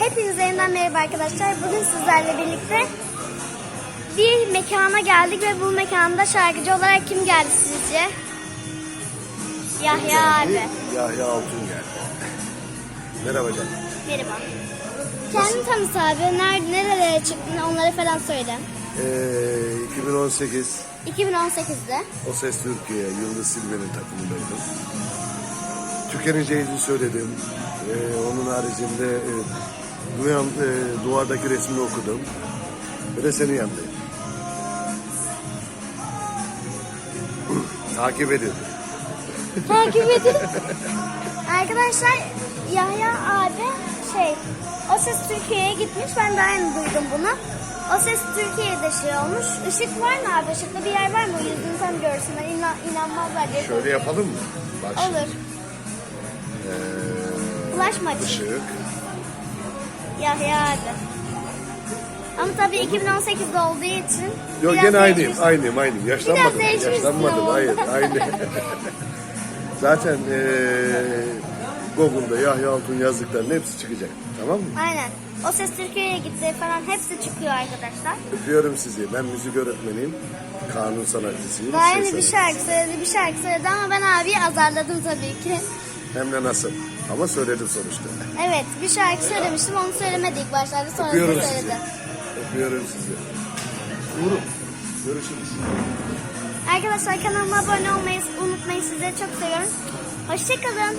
Hepinize yeniden merhaba arkadaşlar. Bugün sizlerle birlikte bir mekana geldik ve bu mekanda şarkıcı olarak kim geldi sizce? Yahya abi. Yahya Altun geldi. Merhaba canım. Merhaba. Kendini tanıt abi. Nerede, nerelere çıktın onları falan söyle. Ee, 2018 2018'de. O Ses Türkiye, Yıldız Silve'nin takımındaydım. Tükeneceğini söyledim. Ee, onun haricinde e, duyan, e, duvardaki resmini okudum. Ve de senin yanındayım. Takip edin. Takip edin. Arkadaşlar Yahya abi şey O Ses Türkiye'ye gitmiş. Ben daha yeni duydum bunu. O Ses Türkiye'de şey olmuş. Işık var mı abi? Işıklı bir yer var mı? Yüzünü tam görsünler. İnan, inanmazlar diye. Şöyle yapalım mı? Bak şimdi. Olur. Flash mı açayım? Işık. Yahya abi. Ama tabii 2018'de olduğu için Yok biraz gene aynıyım, değişmiş. aynıyım, aynıyım. Yaşlanmadım, değişmişsin yaşlanmadım. ama. Hayır, aynı. Zaten eee Google'da Yahya Altun yazdıklarının hepsi çıkacak. Tamam mı? Aynen. O Ses Türkiye'ye gitti falan hepsi çıkıyor arkadaşlar. Öpüyorum sizi. Ben müzik öğretmeniyim. Kanun sanatçısıyım. Ses bir şarkı söyledi, bir şarkı söyledi ama ben abiyi azarladım tabii ki. Hem de nasıl. Ama söyledim sonuçta. Evet, bir şarkı söylemiştim, onu söylemedi ilk başlarda, sonra Öpüyorum da sizi. söyledi. Öpüyorum sizi. Uğur'um. Görüşürüz. Arkadaşlar kanalıma abone olmayı unutmayın, sizleri çok seviyorum. Hoşçakalın.